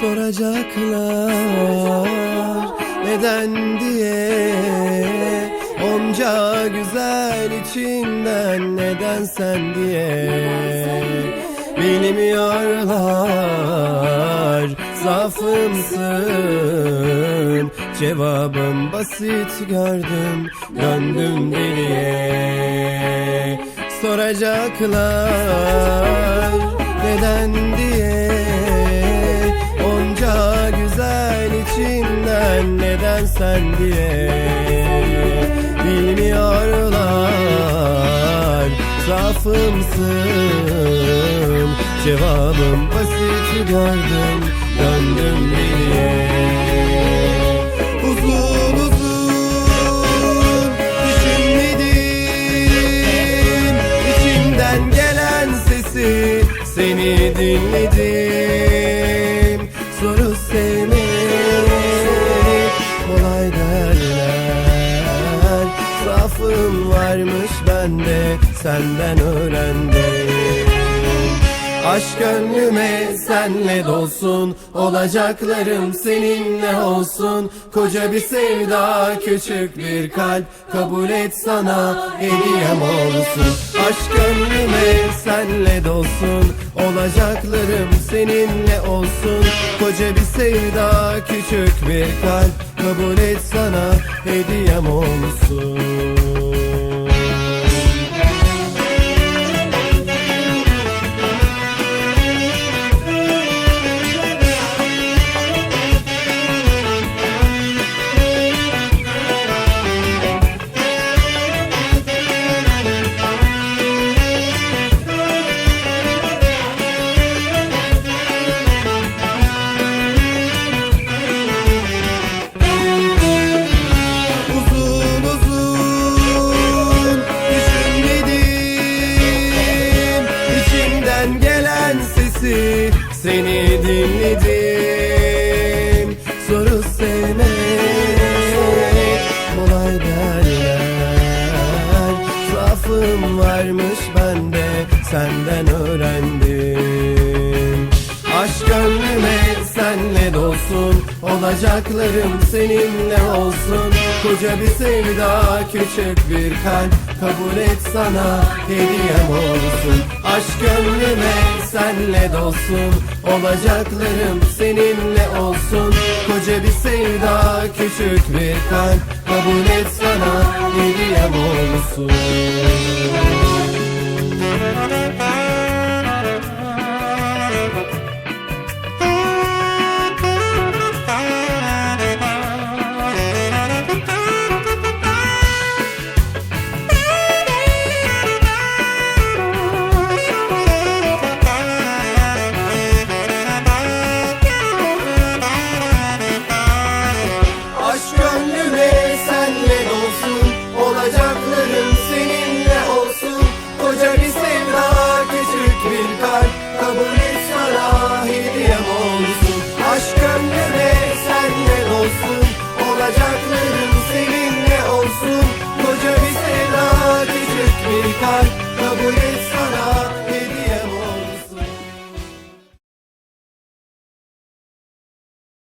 Soracaklar. Neden diye? Onca güzel içinden neden sen diye? Bilmiyorlar. Zaafımsın. Cevabım basit gördüm. Döndüm deliye. Soracaklar. Neden diye neden sen diye Bilmiyorlar. Zaafımsın Cevabım basit gördüm döndüm diye. Uzun uzun düşünmedim İçimden gelen sesi seni dinledim Zaafım varmış bende senden öğrendim. Aşk gönlüme senle dolsun Olacaklarım seninle olsun. Koca bir sevda küçük bir kalp Kabul et sana hediyem olsun. Aşk gönlüme senle dolsun Olacaklarım seninle olsun. Koca bir sevda küçük bir kalp Kabul et sana hediyem olsun gelen sesi seni dinledim. Soru sevmek kolay derler. Zaafım varmış bende senden öğrendim. Aşk gönlüme senle dolsun Olacaklarım seninle olsun. Koca bir sevda küçük bir kalp Kabul et sana hediyem olsun. Aşk gönlüme senle dolsun Olacaklarım seninle olsun. Koca bir sevda küçük bir kalp Kabul et sana hediyem olsun